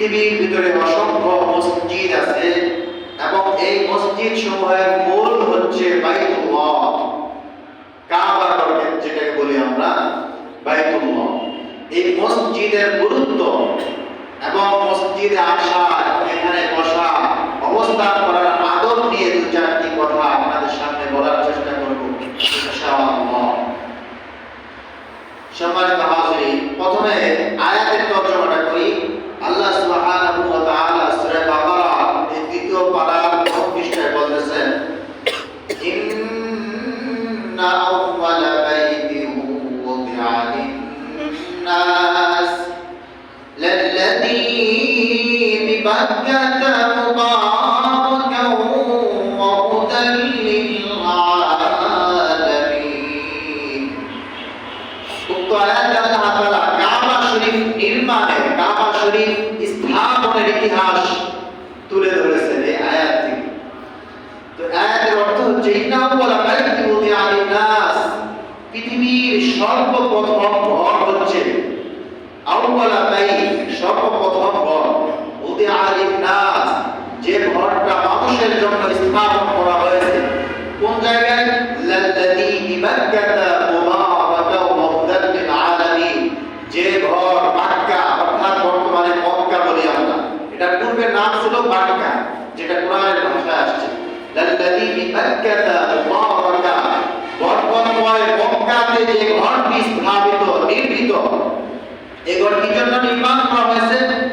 পৃথিবীর ভিতরে অসংখ্য মসজিদ আছে এবং এই মসজিদ সমূহের মূল হচ্ছে যেটাকে বলি আমরা, বাইতুল্লাহ। এই মসজিদের গুরুত্ব এবং মসজিদে আসা এখানে বসা, অবস্থান করার নিয়ে দু চারটি কথা আপনাদের সামনে বলার চেষ্টা করব সম্মানিত প্রথমে আয়াতের পৃথিবীর সর্বপ্রথম ঘর হচ্ছে আউওয়ালা বাইত সর্বপ্রথম যে ঘরটা মানুষের জন্য স্থাপন করা হয়েছে, কোন জায়গায়? লাল্লাযী বিবাক্কাতা মুবারাকান ওয়া হুদাল লিল-আলামিন যে ঘর মক্কা, অর্থাৎ বর্তমানে মক্কা বলি আমরা। এটা পূর্বে নাম ছিল মক্কা, যেটা কোরআনের ভাষায় আসছে। লাল্লাযী বিবাক্কাতা মুবারাকান বরকতময় মক্কাতে যে ঘরটি স্থাপিত, নির্মিত এই ঘর কি জন্য নির্মাণ করা হয়েছে? ওয়াহুদাল লিল আলামিন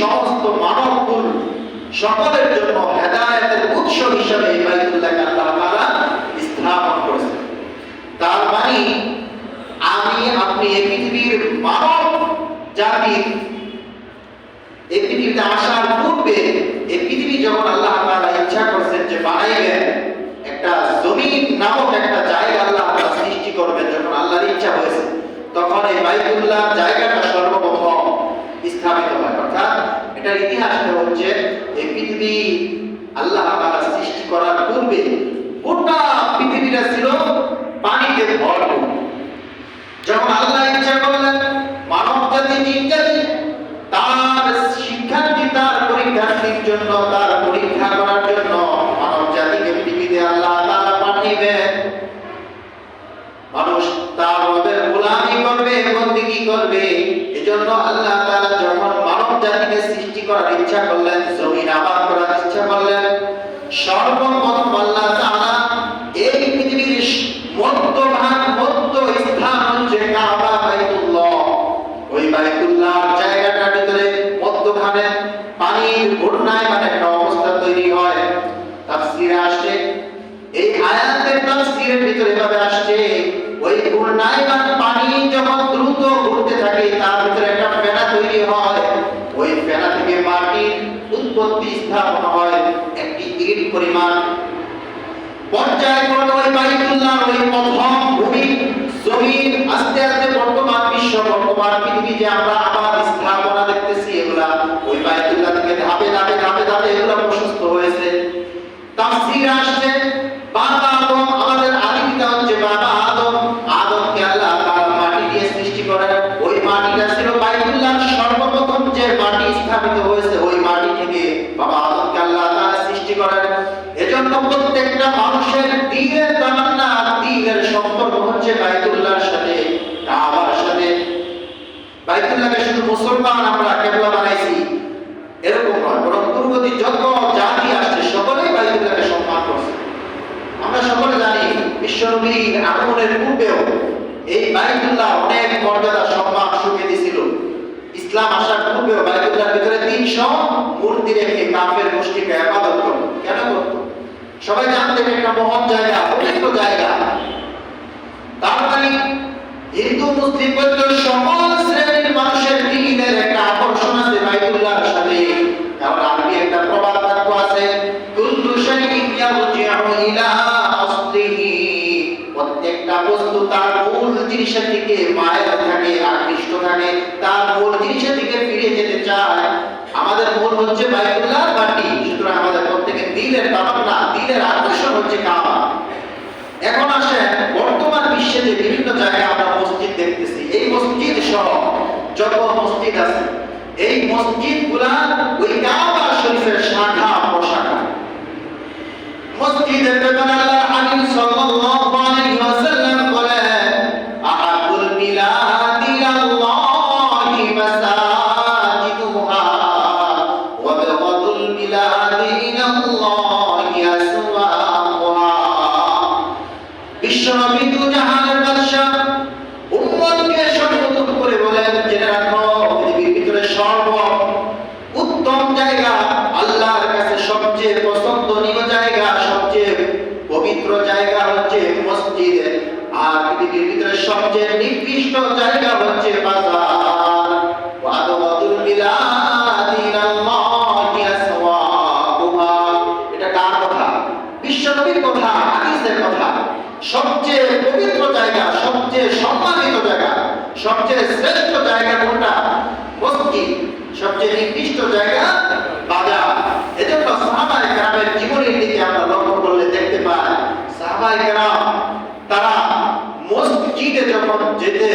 সমস্ত সকলের জন্য হেদায়েতের উৎস স্থাপন তার মানে আমি, আপনি এই পৃথিবীর মানব জাতির এই পৃথিবীতে আসার পূর্বে এই পৃথিবী যখন আল্লাহ ইচ্ছা করছেন যে বানাইবেন, একটা জমিন নামক একটা জায়গা আল্লাহ তাআলা সৃষ্টি করবেন যখন আল্লাহর ইচ্ছা হয়েছে তখন এই বাইতুল্লাহ জায়গাটা সর্বপ্রথম স্থাপিত হয়। অর্থাৎ এটার ইতিহাসটা হচ্ছে এই পৃথিবী আল্লাহ তাআলা সৃষ্টি করার পূর্বে গোটা পৃথিবীটা ছিল পানিতে ভরপুর। যখন আল্লাহ ইচ্ছা করলেন মানব জাতি জাতি তার শিক্ষার্থী, তার পরীক্ষার্থীর জন্য তার করলেন সর্বপ্রথম আল্লাহ তাআলা এই পৃথিবীর মধ্যভাগ, মধ্য স্থান হচ্ছে কাবা, বাইতুল্লাহ। ওই বাইতুল্লাহ জায়গাটার ভিতরে মধ্যখানে পানির ঘূর্ণায় মানে একটা অবস্থা তৈরি হয়। তাফসিরে আসছে এই আয়াতের তাফসিরের ভিতরে এভাবে আসছে, ওই ঘূর্ণায়মান পানি যখন দ্রুত ঘুরতে থাকে, তার ভিতরে একটা ফেনা তৈরি হয়। ওই ফেনা থেকে মাটির উৎপত্তি স্থাপন হয়, একটি ইট পরিমাণ। পর্যায়ক্রমে ওই বাইতুল্লাহ, ওই প্রথম ভূমি, জমিন, আস্তে আস্তে বর্তমান বিশ্ব, বর্তমান পৃথিবী যে আমরা পৃথিবীর যত জাতি আসছে, সকলেই বাইতুল্লাহকে সম্মান করছে। আমরা সকলে জানি, বিশ্বনবীর আগমনের পূর্বেও এই বাইতুল্লাহ অনেক মর্যাদা, সম্মান, সুখে দিছিল। ইসলাম আসার পূর্বেও বাইতুল্লাহর ভিতরে তিনশো মূর্তি রেখে কাফের মুষ্টিকে আবাদত করত কেন করত সবাই জানতেন, একটা মহান জায়গা, পবিত্র জায়গা। তাড়াতাড়ি হিন্দু, মুসলিম সকল শ্রেণির মানুষের দিনের একটা আকর্ষণ আছে বাইতুল্লাহর সাথে। প্রত্যেকটা বস্তু তার মূল জিনিসের দিকে মায়ের থাকে, আকৃষ্ট থাকে, তার মূল জিনিসের দিকে ফিরে যেতে চায়। আমাদের মূল হচ্ছে বাইকুল্লাহ বাটি। সুতরাং আমাদের প্রত্যেকে দিলের তামান্না দিলের আকর্ষণ হচ্ছে কাবা। এখন আসে বর্তমান বিশ্বে যে বিভিন্ন জায়গায় আমরা মসজিদ দেখতেছি। এই মসজিদ সহ যত মসজিদ আছে, এই মসজিদগুলা ওই কাবা শরীফের শাখা, প্রশাখা মসজিদের ব্যাপারে আল্লাহ হাবিব সাল্লাল্লাহু আলাইহি সাহাবাই তারা মসজিদে যখন যেতে,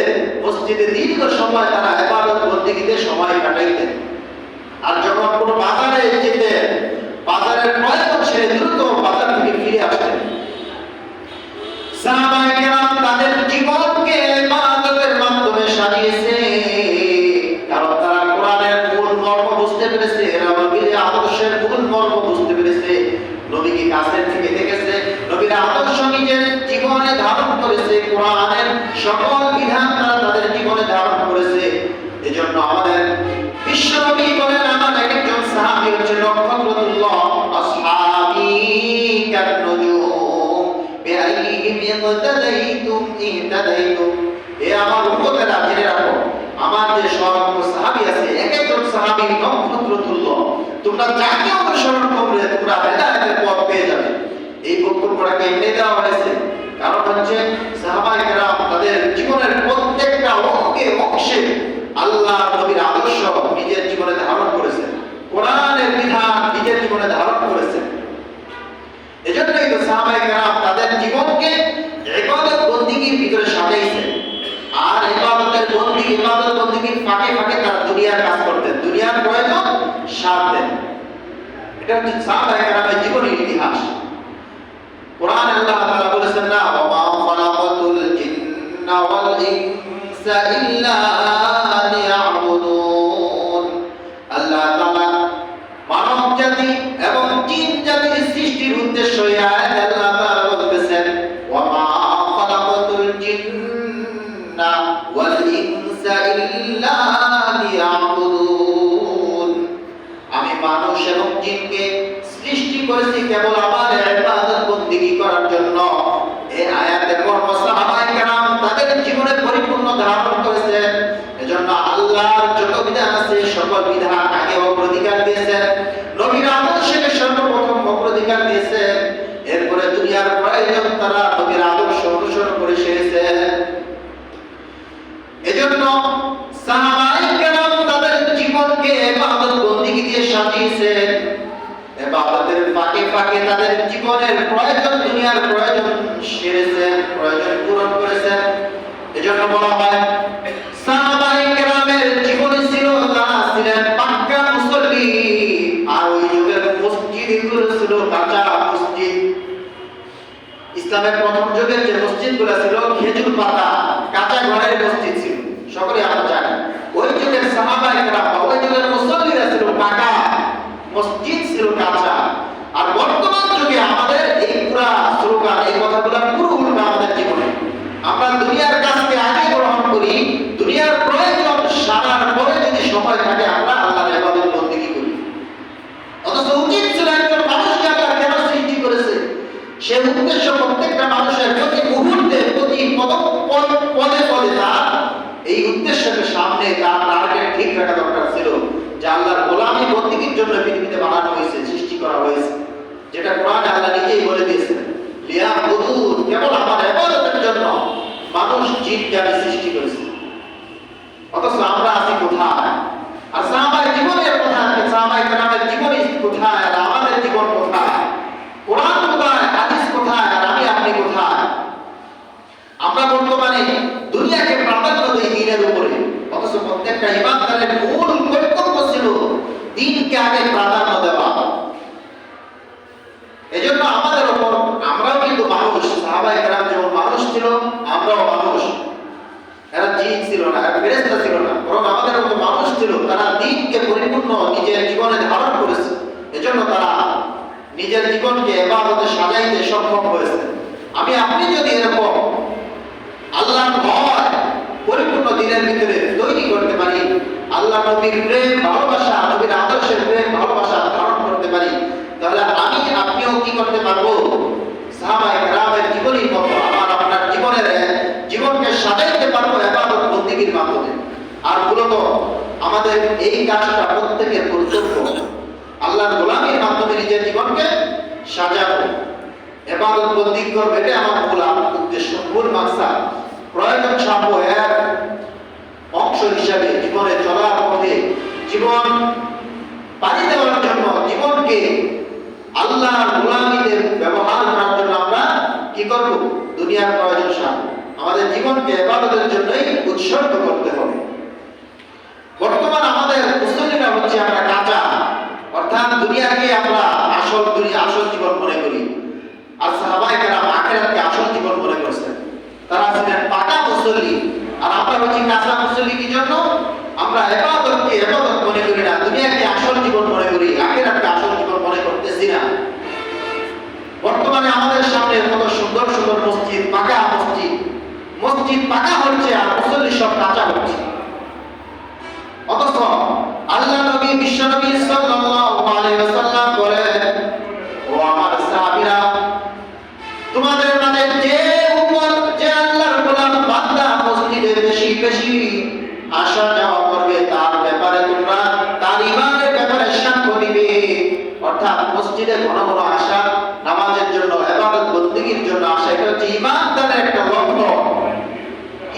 মসজিদে দীর্ঘ সময় তারা এবাদত বন্দিগিতে সময় কাটাইতেন। আর যখন কোনো বাজারে যেতে, বাজারের প্রয়োজন ছেড়ে দ্রুত বাজার থেকে ফিরে আসতেন। কেরাম তাদের জীবনকে ইবাদতের মাধ্যমে সাজিয়েছে। বুঝতে পেরেছে আদর্শের মূল মর্ম বুঝতে পেরেছে। নবীকে কাছের থেকে দেখেছে নবীর আদর্শ নিজের জীবনে ধারণ করেছে কোরআনের সকল বিধান তারা তাদের জীবনে ধারণ করেছে। এজন্য আমাদের বিশ্বনবী বলেন, আমার একজন সাহাবী হচ্ছে নক্ষত্রতুল্লাহ আসহাবি কান্নুজুম যে সাহাবী আছে তোমরা যাকে অনুসরণ করবে, তোমরা হেদায়েতের যাবে। এই বক্তব্যটাকে এমনি দেওয়া হয়েছে। কারণ হচ্ছে সাহাবাই তাদের জীবনের প্রত্যেকটা অঙ্গে অংশে আল্লাহ নবীর আদর্শ নিজের জীবনে ধারণ করেছেন। কোরআনের বিধান নিজের জীবনে ধারণ করেছেন। এজন্যই তো সাহাবাই তাদের জীবনকে ইবাদত বন্দিগির ভিতরে সাজাইছেন। আর ইবাদতের বন্দি, ইবাদত বন্দিগির ফাঁকে ফাঁকে তারা দুনিয়ার কাজ করতেন। দুনিয়ার প্রয়োজন সারতেন। এটা হচ্ছে সাহাবাই জীবনের ইতিহাস। কোরআন আল্লাহ তাআলা বলেছেন না ওয়া মা খালাকাতুল জিন্না ওয়াল ইনসা ইল্লা লিয়াবুদুন। আল্লাহ তাআলা মানব জাতি এবং জিন জাতির সৃষ্টির উদ্দেশ্য আয়াতে আল্লাহ তাআলা বলতেছেন ওয়া মা খালাকাতুল জিন্না ওয়াল ইনসা ইল্লা লিয়াবুদুন। আমি মানুষ এবং জিনকে সৃষ্টি করেছি কেবল আমার ইবাদত বন্দেগী করার জন্য এই আয়াতের মর্ম সাহাবায়ে কেরাম তাদের জীবনে পরিপূর্ণ ধারণ করেছেন এজন্য বিধান আছে সকল বিধান আগে অগ্রাধিকার দিয়েছেন নবীর আদর্শকে সর্বপ্রথম অগ্রাধিকার দিয়েছেন এরপরে দুনিয়ার প্রয়োজন তারা নবীর আদর্শ অনুসরণ করে সেরেছেন এজন্য তাদের জীবনকে ইবাদত বন্দেগী দিয়ে সাজিয়েছেন ইবাদতের ফাঁকে ফাঁকে তাদের জীবনের প্রয়োজন, দুনিয়ার প্রয়োজন সেরেছেন প্রয়োজন পূরণ করেছেন এজন্য বলা হয় কেরামের জীবনে ছিলেন পাক্কা মুসল্লি। আর ওই যুগের মসজিদগুলো ছিল কাঁচা মসজিদ। ইসলামের প্রথম যুগের যে মসজিদগুলো ছিল, খেজুর পাতা, কাঁচা ঘরের মসজিদ ছিল। সকলে আমরা জানি। ওই যুগের সাহাবায়ে কেরাম ওই যুগের মুসল্লিরা ছিল পাকা। মসজিদ ছিল কাঁচা। আর বর্তমান যুগে আমাদের এই পুরা স্লোগান, এই কথাগুলো পুরো উল্টো আমাদের জীবনে। আমরা দুনিয়ার কাজকে আগে গ্রহণ করি দুনিয়ার প্রয়োজন সারার পরে যদি সময় থাকে, আমরা আল্লাহর ইবাদত বন্দেগী করি? অথচ উচিত ছিল একজন মানুষকে আল্লাহ কেন সৃষ্টি করেছে। সে উদ্দেশ্য প্রত্যেকটা মানুষের প্রতি মুহূর্তে, প্রতি পদক পদ- পদে তার এই উদ্দেশ্যকে সামনে তার টার্গেট ঠিক রাখা দরকার ছিল যে আল্লাহর গোলামি বন্দিগির জন্য পৃথিবীতে বানানো হয়েছে, সৃষ্টি করা হয়েছে। যেটা কোরআনে আল্লাহ নিজেই বলে দিয়েছেন লিয়া বুদুর কেবল আমার ইবাদতের জন্য মানুষ জিনকে আমি সৃষ্টি করেছি। প্রত্যেকটা ইমানদারের মূল কর্তব্য ছিল দিনকে আগে প্রাধান্য দেওয়া এজন্য আমাদের ওপর আমরাও কিন্তু মানুষ সাহাবাই কেরাম যেমন মানুষ ছিল আমরাও মানুষ এরা জিন ছিল না এরা ফেরেস্তা ছিল না বরং আমাদের মতো মানুষ ছিল তারা দিনকে পরিপূর্ণ নিজের জীবনে ধারণ করেছে এজন্য তারা নিজের জীবনকে এবাদতে সাজাইতে সক্ষম হয়েছে। আমি, আপনি যদি এরকম আল্লাহর ভয় পরিপূর্ণ দিনের ভিতরে তৈরি করতে পারি, আল্লাহ নবীর প্রেম, ভালোবাসা, নবীর আদর্শের প্রেম, ভালোবাসা ধারণ করতে পারি, তাহলে আমি, আপনিও কি করতে পারব? সাহাবায়ে কেরামের জীবনীর মতো আমার আপনার জীবনের, জীবনকে সাজাইতে পারব এবাদত বন্দিগির মাধ্যমে। আর মূলত আমাদের এই কাজটা প্রত্যেকের কর্তব্য। আল্লাহর গোলামীর মাধ্যমে নিজের জীবনকে সাজাবো। এবার বন্দি করবে এটা আমার গোলাম উদ্দেশ্য। মূল মাকসাদ, প্রয়োজন ছাড়বো এর অংশ হিসাবে জীবনে চলার পথে জীবন পাড়ি দেওয়ার জন্য জীবনকে আল্লাহ গোলামীদের ব্যবহার করার জন্য আমরা কি করব? দুনিয়ার প্রয়োজন সারবো আমাদের জীবনকে এবাদতের জন্যই উৎসর্গ করতে হবে। বর্তমান আমাদের মুসলিমরা হচ্ছে আমরা কাঁচা। অর্থাৎ দুনিয়াকে আমরা আসল দুনিয়া আসল জীবন মনে করি। আর সাহাবাই কেরাম আখেরাতকে আসল জীবন মনে করছেন। তারা ছিলেন পাকা মুসল্লি। আর আমরা হচ্ছি কাঁচা মুসল্লি কি জন্য আমরা এবাদতকে, এবাদত মনে করি না। দুনিয়াকে আসল জীবন মনে করি, আখেরাতকে আসল জীবন মনে করতেছি না। বর্তমানে আমাদের সামনে কত সুন্দর সুন্দর মসজিদ, পাকা মসজিদ। মসজিদ পাকা হচ্ছে আর মুসল্লি সব কাঁচা হচ্ছে। অথচ আল্লাহ নবী, বিশ্ব নবী সাল্লাল্লাহু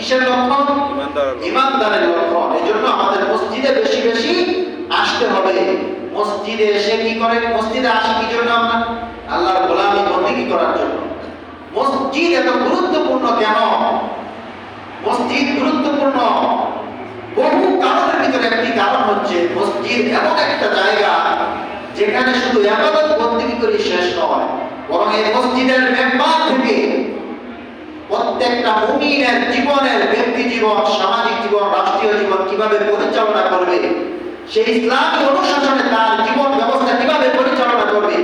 কিসের লক্ষণ ইমানদারের লক্ষণ। এই জন্য আমাদের মসজিদে বেশি বেশি আসতে হবে। মসজিদে এসে কি করে মসজিদে আসি কি জন্য আমরা? আল্লাহর গোলামি বন্দিগি করার জন্য। মসজিদ এত গুরুত্বপূর্ণ কেন? মসজিদ গুরুত্বপূর্ণ। বহু কারণের ভিতরে একটি কারণ হচ্ছে মসজিদ এমন একটা জায়গা যেখানে শুধু আবাদত বন্দিগি করে শেষ নয় বরং এই মসজিদের মেম্বার থেকে প্রত্যেকটা মুমিনের জীবনের ব্যক্তি জীবন, সামাজিক জীবন, রাষ্ট্রীয় জীবন কীভাবে পরিচালনা করবে? সেই ইসলামী অনুশাসনে তার জীবন ব্যবস্থা কীভাবে পরিচালনা করবে?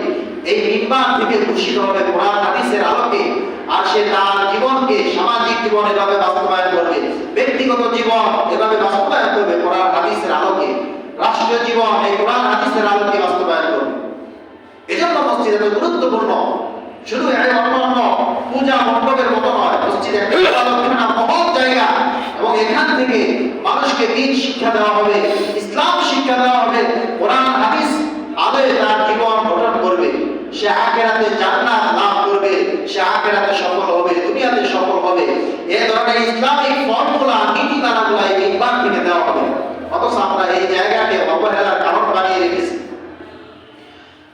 এই নির্মাণ থেকে ঘোষিত হবে কোরআন, হাদিসের আলোকে, আর সে তার জীবনকে সামাজিক জীবন এভাবে বাস্তবায়ন করবে, ব্যক্তিগত জীবন এভাবে বাস্তবায়ন করবে কোরআন, হাদিসের আলোকে, রাষ্ট্রীয় জীবন এই কোরআন, হাদিসের আলোকে বাস্তবায়ন করবে। এজন্য মসজিদ এত গুরুত্বপূর্ণ। শুধু এই অন্য অন্য পূজা মণ্ডপের মতো নয় মহৎ জায়গা। এবং এখান থেকে মানুষকে দিন শিক্ষা দেওয়া হবে, ইসলাম শিক্ষা দেওয়া হবে, কোরআন, হাদিস তার জীবন গঠন করবে। সে আখেরাতে জান্নাত লাভ করবে, সে আখেরাতে সফল হবে, দুনিয়াতে সফল হবে। এ ধরনের ইসলামিক ফর্মুলা নীতিমালাগুলা এই ইমান থেকে দেওয়া হবে। অথচ আমরা এই জায়গাকে অবহেলার কারণ বানিয়ে রেখেছি।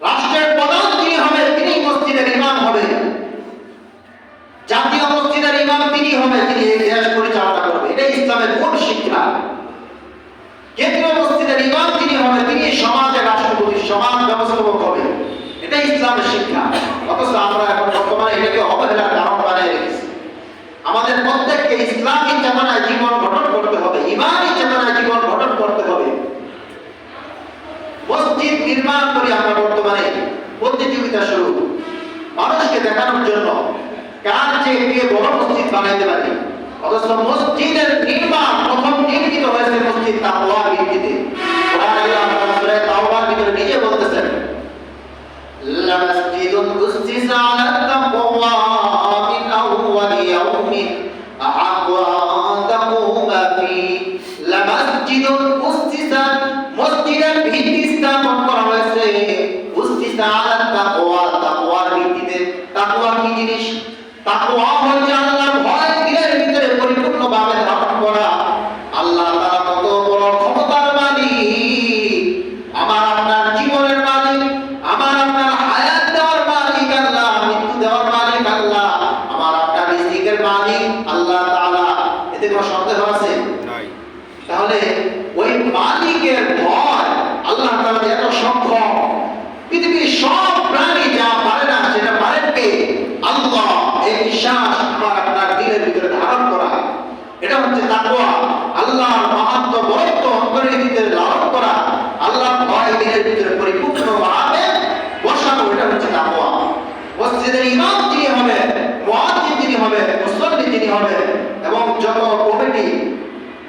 রাষ্ট্রের প্রধান যিনি হবে তিনি মসজিদের ইমাম হবে জাতীয় মসজিদের ইমাম তিনি হবে তিনি দেশ পরিচালনা করবে এটাই ইসলামের মূল শিক্ষা। কেন্দ্রীয় মসজিদের ইমাম তিনি হবে তিনি সমাজের রাষ্ট্রপতি, সমাজ ব্যবস্থাপক হবে। এটাই ইসলামের শিক্ষা। অথচ আমরা এখন বর্তমানে এটাকে অবহেলার কারণ বানিয়ে রেখেছি। আমাদের প্রত্যেককে ইসলামী চেতনায় জীবন গঠন করতে হবে ইমানি চেতনায় জীবন গঠন করতে হবে। মসজিদ নির্মাণ করি আমরা বর্তমানে। প্রতিযোগিতা শুরু। মানুষকে দেখানোর জন্য কার চেয়ে কে বড় মসজিদ বানাইতে পারে? অথচ মসজিদের নির্মাণ প্রথম নির্মিত হয়েছে মসজিদ তাকওয়ার আল্লাহর মাহাত্ম বরত্ব অন্তরের ভিতরে লালন করা আল্লাহর ভয় দিনের ভিতরে পরিপূর্ণভাবে বসানো, এটা হচ্ছে তাকওয়া। মসজিদের ইমাম যিনি হবে মুয়াজ্জিন যিনি হবে মুসল্লি যিনি হবে এবং যত কমিটি,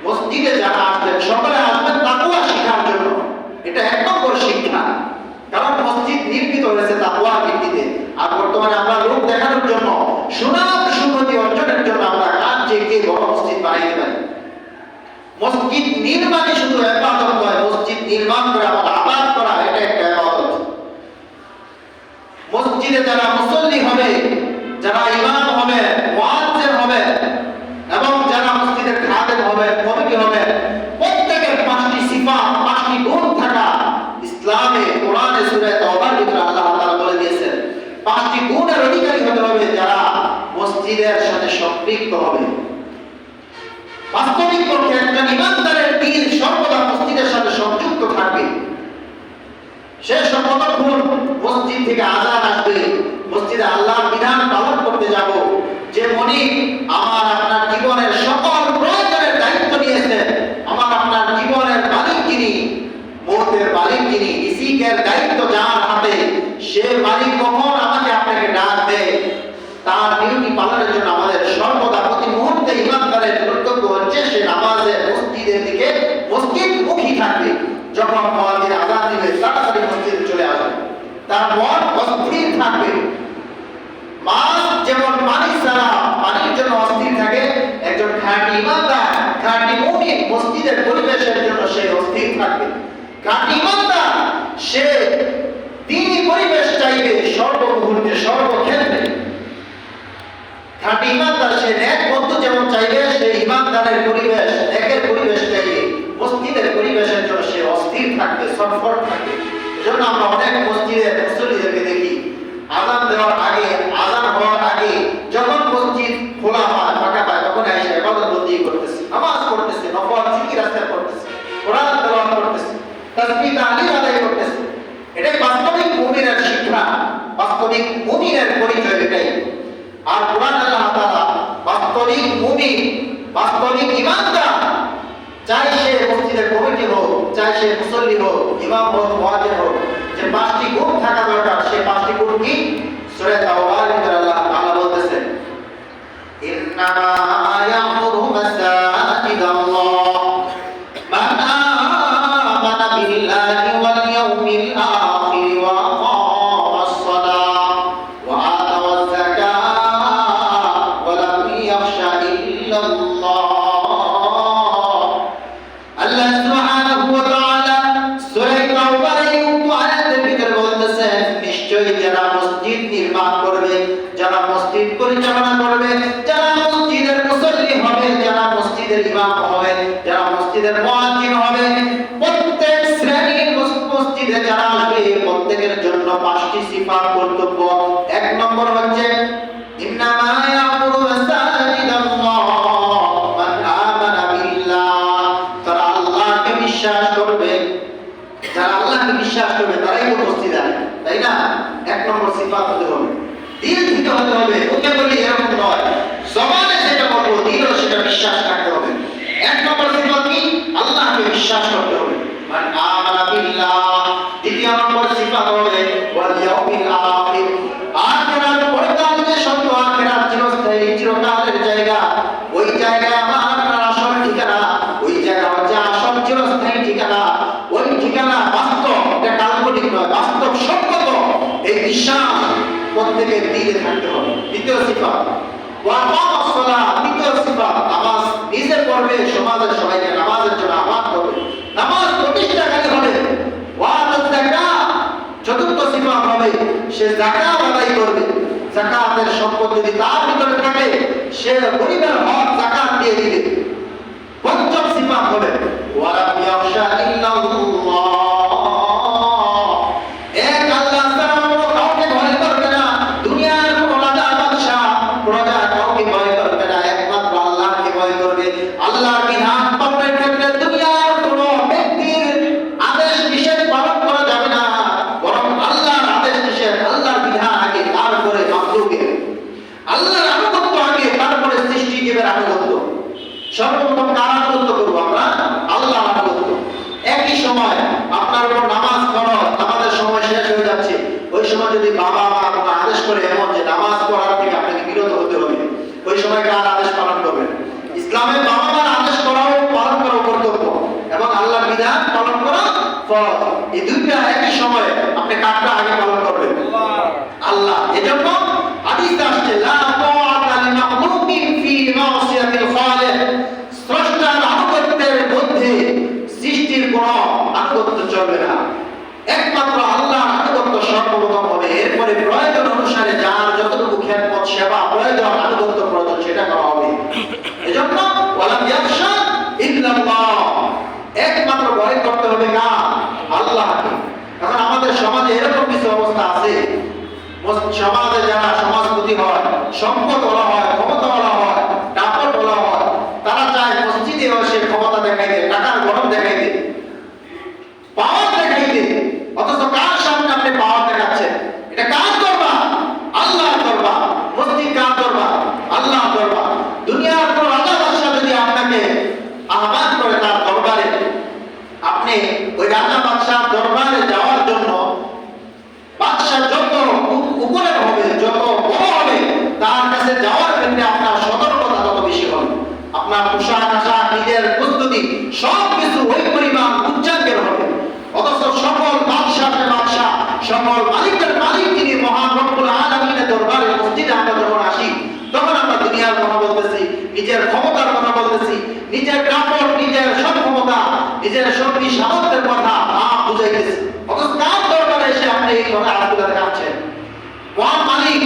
মসজিদে যারা আসবেন, সকলে আসবেন তাকওয়া শেখার জন্য। এটা এক নম্বর শিক্ষা। কারণ মসজিদ নির্মিত হয়েছে তাকওয়ার ভিত্তিতে। আর বর্তমানে আমরা লোক দেখানোর জন্য সুনাম সুগতি অর্জনের জন্য আমরা কাজ যে কে বড় মসজিদ বানাইতে পারি। মসজিদ নির্মাণে শুধু ইবাদত নয়, মসজিদ নির্মাণ করে আমাদের আবাদ করা, এটা একটা ইবাদত মসজিদে যারা মুসল্লি হবে, যারা ইমাম হবে মুয়াজ্জিন হবে, এবং যারা মসজিদের খাদেম হবে, কমিটি হবে, প্রত্যেকের পাঁচটি সিফাত, পাঁচটি গুণ থাকা ইসলামে, কোরআনে ভিতরে আল্লাহ তাআলা বলে দিয়েছেন। পাঁচটি গুণের অধিকারী হতে হবে যারা মসজিদের সাথে সম্পৃক্ত হবে। বাস্তবিক পক্ষে একজন ইমানদারের দিন সর্বদা মসজিদের সাথে সংযুক্ত থাকবে। সে কতক্ষণ মসজিদ থেকে আজান আসবে। মসজিদে আল্লাহর বিধান পালন করতে যাব। যে মনি আমার আপনার জীবনের সকল প্রয়োজনের দায়িত্ব নিয়েছে, আমার আপনার জীবনের মালিক যিনি মৌতের মালিক যিনি রিসিকের দায়িত্ব যার হাতে, সে মালিক কখন আমাকে আপনাকে ডাক দেয়? তার ডিউটি পালনের জন্য আমাদের সর্বদা প্রতি মুহূর্তে ইমানদারের কর্তব্য হচ্ছে সে নামাজে মসজিদের দিকে মসজিদ মুখী থাকবে যখন মহাদিন আজান দিবে তাড়াতাড়ি মসজিদে চলে আসবে। তার মন অস্থির থাকবে। মাছ যেমন পানি ছাড়া, পানির জন্য অস্থির থাকে, একজন খাঁটি ইমানদার, খাঁটি মসজিদের পরিবেশের জন্য সে অস্থির থাকবে। খাঁটি ইমানদার, সে তিনি পরিবেশ চাইবে, সর্বমুহূর্তে, সর্বক্ষেত্রে। খাঁটি ইমানদার, সে ন্যাক বন্ধু যেমন চাইবে সে ইমানদারের পরিবেশ একের পরিবেশ চাইবে মসজিদের পরিবেশের জন্য সে অস্থির থাকবে সটফট থাকবে এজন্য আমরা অনেক মসজিদের মুসল্লিদেরকে দেখি। আজান দেওয়ার আগে, আজান হওয়ার আগে যখন মসজিদ খোলা হয়, ফাঁকা পায় তখন এসে ইবাদত বন্দি করতেছে, নামাজ পড়তেছে, নফল, জিকির আজকার করতেছে, কোরআন তেলাওয়াত করতেছে, তাসবিহ, তাহলিল আদায় করতেছে। এটাই বাস্তবিক মুমিনের শিক্ষা, বাস্তবিক মুমিনের পরিচয় এটাই। আর কোরআন আল্লাহ তাআলা বাস্তবিক মুমিন, বাস্তবিক ইমানদার চাই সে মসজিদের কমিটি চাই সে মুসল্লি হোক, ইমাম হোক মহাজের হোক, যে পাঁচটি গুণ থাকা দরকার, সে পাঁচটি গুণ কি? সুরে তাওবার আল্লাহ তাআলা বলতেছেন ইন্নামা পাঁচটি কর্তব্য। এক নম্বর হচ্ছে বিশ্বাস করবে। হবে। ওকে বলি এরকম সেটা বিশ্বাস রাখতে হবে। এক নম্বর সিফাত কি? আল্লাহকে বিশ্বাস করতে হবে। মান আমানা বিল্লাহ দ্বিতীয় নম্বর সিফাত হবে ওয়াল ইয়াউমিল আখির আখিরাত পরকাল যে সত্য আখিরাত চিরস্থায়ী চিরকালের জায়গা ওই জায়গা আমার আপনার আসল ঠিকানা ওই জায়গা হচ্ছে আসল চিরস্থায়ী ঠিকানা ওই ঠিকানা বাস্তব এটা কাল্পনিক নয় বাস্তব সঙ্গত এই বিশ্বাস প্রত্যেকের দিলে থাকতে হবে দ্বিতীয় সিফাত ওয়াকাম আসসালাহ তৃতীয় সিফাত নামাজ নিজে পড়বে সমাজের সবাইকে নামাজের জন্য আহ্বান করবে নামাজ প্রতিষ্ঠাকারী হবে ওয়াতাজ যাকাত চতুর্থ সিফাত হবে সে যাকাত আদায় করবে। জাকাতের সম্পদ যদি তার ভিতরে থাকে, সে গরিবের হক জাকাত দিয়ে দিবে। পঞ্চম সিফাত হবে ইল্লাল্লাহ এক আল্লাহ ছাড়া অন্য কাউকে ভয় করবে না দুনিয়ার কোনো রাজা বাদশা প্রজা কাউকে ভয় করবে না একমাত্র আল্লাহকে ভয় করবে আল্লাহর বিধান পালনের ক্ষেত্রে দুনিয়ার কোনো ব্যক্তির আদেশ নিষেধ পালন করা যাবে না বরং আল্লাহর আদেশ নিষেধ আল্লাহর বিধান আগে তারপরে মাখলুকের আল্লাহর আনুগত্য আগে তারপরে সৃষ্টিজীবের আনুগত্য সব সময় যদি বাবা মা কোনো আদেশ করে এমন যে নামাজ পড়ার থেকে আপনাকে বিরত হতে হবে ওই সময় কার আদেশ পালন করবেন ইসলামে বাবা মার আদেশ করাও পালন করাও কর্তব্য এবং আল্লাহর বিধান পালন করা ফরজ এই দুইটা একই সময়ে আপনি আগে পালন করবেন। আল্লাহ এজন্য হাদিসে আসছে না। একমাত্র এরপরে যার যতটুকু সেবা সেটা করা হবে। একমাত্র ভয় করতে হবে কার আল্লাহকে এখন আমাদের সমাজে এরকম কিছু অবস্থা আছে মস- সমাজে যারা সমাজপতি হয় সম্পদ বলা হয় ক্ষমতা বলা হয় দাপট বলা হয় তারা চায় মসজিদে এসে ক্ষমতা দেখাইতে টাকার গরম দেখাইতে পাওয়ার দেখাইতে অথচ কার সামনে আপনি পাওয়ার দেখাচ্ছেন এটা কার দরবার আল্লাহর দরবার মসজিদ কার দরবার আল্লাহর দরবার দুনিয়ার কোন রাজা বাদশাহ যদি আপনাকে আহ্বান করে তার দরবারে আপনি ওই রাজা বাদশাহ দরবারে যাওয়ার জন্য বাদশাহ যত উ- উপরে হবে যত বড় হবে তার কাছে যাওয়ার ক্ষেত্রে আপনার সতর্কতা তত বেশি হবে আপনার পোশাক আশাক নিজের প্রস্তুতি সব কিছু ওই পরিমাণ উচ্চাঙ্গের হবে অথচ সকল বাদশাহ বাদশাহ সকল মালিকের মালিক যিনি মহান রব্বুল আলামিনের দরবারে মসজিদে আমরা যখন আসি তখন আমরা দুনিয়ার কথা বলতেছি নিজের ক্ষমতার কথা বলতেছি। নিজের কাপড়, নিজের সক্ষমতা নিজের শক্তি সামর্থ্যের কথা কার দরবারে এসে আপনি এই মালিক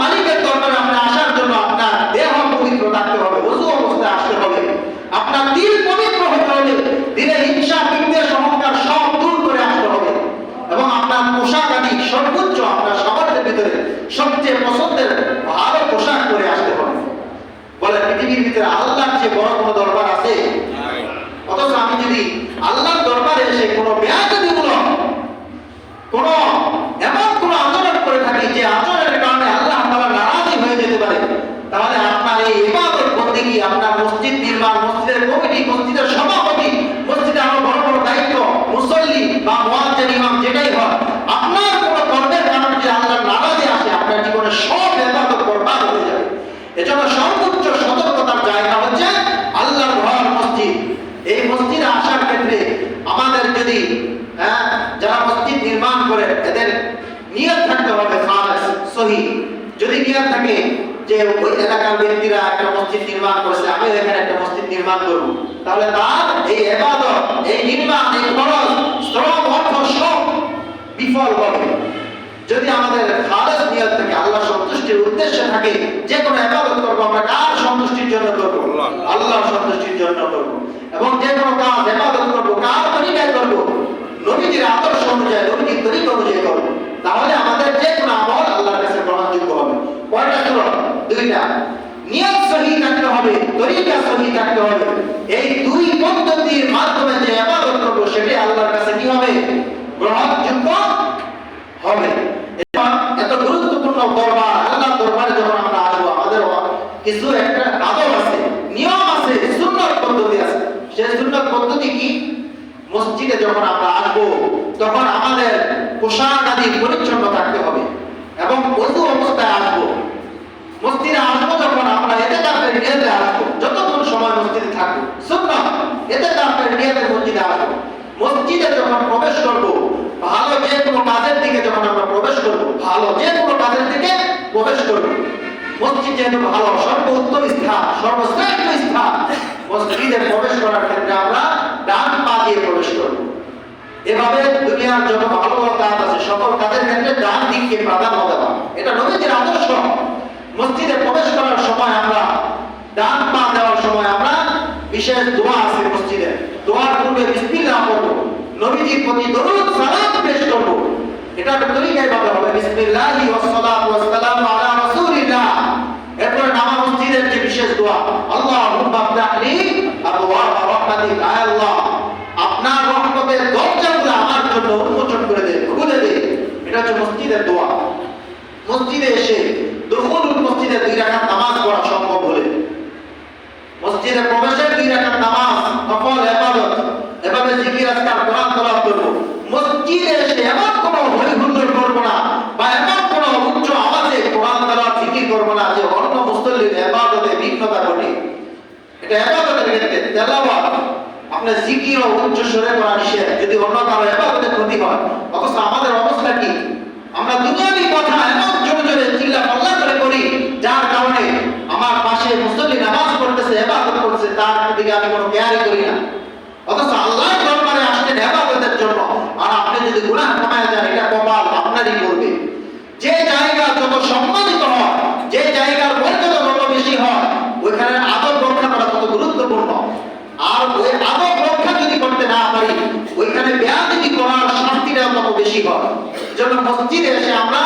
মালিকের আপনি আসার জন্য আপনার দেহ পবিত্র থাকতে হবে ওযু অবস্থায় আসতে হবে। আপনার দিল পবিত্র হতে হবে হিংসা সব দূর করে আসতে হবে। এবং আপনার পোশাক আদি সর্বোচ্চ আপনার সামর্থ্যের ভিতরে সবচেয়ে পছন্দের ভালো পোশাক পরে আসতে হবে। বলে পৃথিবীর ভিতরে আল্লাহর চেয়ে বড় কোনো দরবার আছে অথচ আমি যদি আল্লাহর দরবারে এসে কোনো বেয়াদবিমূলক কোন এমন কোন আচরণ করে থাকি যে আচরণের কারণে আল্লাহ তাআলা নারাজি হয়ে যেতে পারে তাহলে আপনার এই ইবাদত বন্দেগী আপনার মসজিদ নির্মাণ মসজিদের কমিটি মসজিদের সভাপতি মসজিদে আরও বড় বড় দায়িত্ব মুসল্লি বা মুয়াজ্জিন ইমাম যেটাই হয় আপনার কোন কর্মের কারণে যে আল্লাহর নারাজি আসে আপনার জীবনে সব ইবাদত বরবাদ হয়ে যাবে এজন্য সর্বোচ্চ সতর্কতার জায়গা হচ্ছে আল্লাহর ঘর মসজিদ এই মসজিদে আসার ক্ষেত্রে আমাদের যদি হ্যাঁ যারা মসজিদ নির্মাণ করে এদের নিয়ত থাকতে হবে খালেস সহি যদি নিয়ত থাকে যে ওই এলাকার ব্যক্তিরা একটা মসজিদ নির্মাণ করেছে আমি এখানে একটা মসজিদ নির্মাণ করব। তাহলে তার এই এবাদত এই নির্মাণ, এই খরচ, শ্রম, অর্থ, সব বিফল হবে। যদি আমাদের খালেস নিয়ত থেকে আল্লাহ সন্তুষ্টির উদ্দেশ্যে থাকে, যে কোনো ইবাদত করব আমরা কার সন্তুষ্টির জন্য করব? আল্লাহর সন্তুষ্টির জন্য করব। এবং যে কোনো কাজ ইবাদত করব, কার তরিকায় করব? নবীজির আদর্শ অনুযায়ী, নবীজির তরিকা অনুযায়ী করব। তাহলে আমাদের যে কোনো আমল আল্লাহর কাছে গ্রহণযোগ্য হবে কয়টা সুরত দুইটা। নিয়ত সহি থাকতে হবে, তরিকা সহি থাকতে হবে। এই দুই পদ্ধতির মাধ্যমে যে ইবাদত করব, সেটি আল্লাহর কাছে কি হবে? গ্রহণযোগ্য হবে। এত গুরুত্বপূর্ণ দরবার আল্লাহ দরবারে যখন আমরা আসব আমাদের কিছু একটা আদব আছে, নিয়ম আছে, সুন্নত পদ্ধতি আছে। সেই সুন্নত পদ্ধতি কি? মসজিদে যখন আমরা আসব, তখন আমাদের পোশাক আদি পরিচ্ছন্ন থাকতে হবে। এবং আসব মসজিদে আসব যখন আমরা এতে তাদের নিয়তে আসব। যতক্ষণ সময় মসজিদে থাকব। সুন্নত এতে তাদের নিয়তে মসজিদে আসব। মসজিদে যখন প্রবেশ করব, ভালো যে কোনো কাজের দিকে যখন আমরা প্রবেশ করব, ভালো যে কোনো কাজের দিকে প্রবেশ করব। মসজিদ যেহেতু ভালো, সর্বোত্তম স্থান, সর্বশ্রেষ্ঠ স্থান, মসজিদে প্রবেশ করার ক্ষেত্রে আমরা ডান পা দিয়ে প্রবেশ করব। এভাবে দুনিয়ার যত ভালো ভালো কাজ আছে, সকল কাজের ক্ষেত্রে ডান দিককে প্রাধান্য দেওয়া। এটা নবীজির আদর্শ। মসজিদে প্রবেশ করার সময় আমরা ডান পা দেওয়ার সময় আমরা বিশেষ দোয়া আছে মসজিদে। দোয়ার পূর্বে বিসমিল্লাহ পড়ব। নবীজির প্রতি দরুদ, সালাম পেশ করব। এটা একটা তরিকায় ভাবে হবে। বিসমিল্লাহি ওয়াস সালাতু ওয়াস সালামু আলা রাসূলিল্লাহ। এরপর নামা মসজিদের যে বিশেষ দোয়া, আল্লাহুম্মা ফতাহলি আবওয়াব রাহমাতিক আয় আল্লাহ, আপনার রহমতের দরজাগুলো আমার জন্য উন্মোচন করে দেন খুলে দেন এটা হচ্ছে মসজিদের দোয়া। মসজিদে এসে দুর্গুল মসজিদে দুই রাখাত নামাজ পড়া সম্ভব হলে। মসজিদে প্রবেশের দুই রাখাত নামাজ সফল এবাদত এভাবে জিকির আজকাল কোরআন তলাপ করব। মসজিদে এসে এমন কোনো হরিহুল্লোর করব না বা এমন কোনো উচ্চ আওয়াজে কোরআন তলাপ জিকির করব না যে অন্য মুসল্লির এবাদতে ভিন্নতা ঘটে। এটা এবাদতের ক্ষেত্রে তেলাবাদ আপনার জিকির উচ্চ স্বরে করা নিষেধ। যদি অন্য কারও এবাদতে ক্ষতি হয়, অথচ আমাদের অবস্থা কি? আমরা দুনিয়াবি কথা এমন জোরে জোরে চিল্লা পাল্লা করে করি যার কারণে আমার পাশে মুসল্লি নামাজ পড়তেছে এবাদত করছে, তার দিকে আমি কোনো কেয়ারই করি না। অথচ আল্লাহর দরবারে আসছেন এবাদতের জন্য। আর আপনি যদি গুনাহ কমায় যান, এটা কপাল আপনারই করবে। যে জায়গা যত সম্মানিত হয়, যে জায়গার মর্যাদা যত বেশি হয়, ওইখানে আদব রক্ষা করা তত গুরুত্বপূর্ণ। আর ওই আদব রক্ষা যদি করতে না পারি, ওইখানে বেয়াদবি করার তত বেশি হয়। মসজিদে এসে আমরা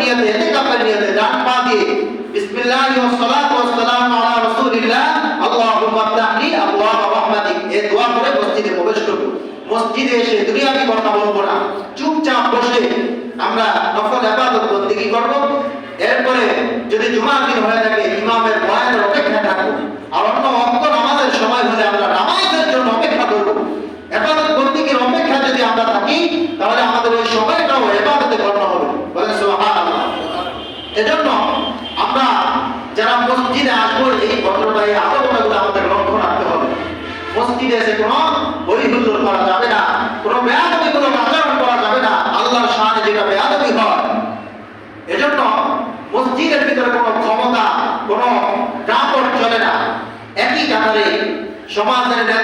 নিয়তে নিয়তে ডান পা দিয়ে বিসমিল্লাহি ওয়া সালাতু ওয়া সালামু আলা রাসূলিল্লাহ দোয়া করে মসজিদে প্রবেশ করব। মসজিদে এসে কথা বলব না। চুপচাপ বসে আমরা নফল ইবাদত করব। এরপরে যদি জুমার দিন হয়ে থাকে, ইমামের বয়ানের অপেক্ষা থাকব। আর অন্য অঙ্ক নামাজের সময় হলে আমরা নামাজের জন্য অপেক্ষা করব এবাদত বন্দেগীর অপেক্ষা যদি আমরা থাকি তাহলে আমাদের ওই সময়টাও এবাদতে গণ্য হবে বলেন সুবহানাল্লাহ এজন্য আমরা যারা মসজিদে আসব, এই ভদ্রতা এই আদবগুলো আমাদের লক্ষ্য রাখতে হবে। মসজিদে এসে কোনো হরিহুল্লোর করা যাবে না, কোনো বেয়াদবি, কোনো আচরণ করা যাবে না, আল্লাহর সামনে যেটা বেয়াদবি হয়। এজন্য মসজিদের ভিতরে কোনো ক্ষমতা, কোনো দাপট চলে না। একই কাতারে সমাজের নেতা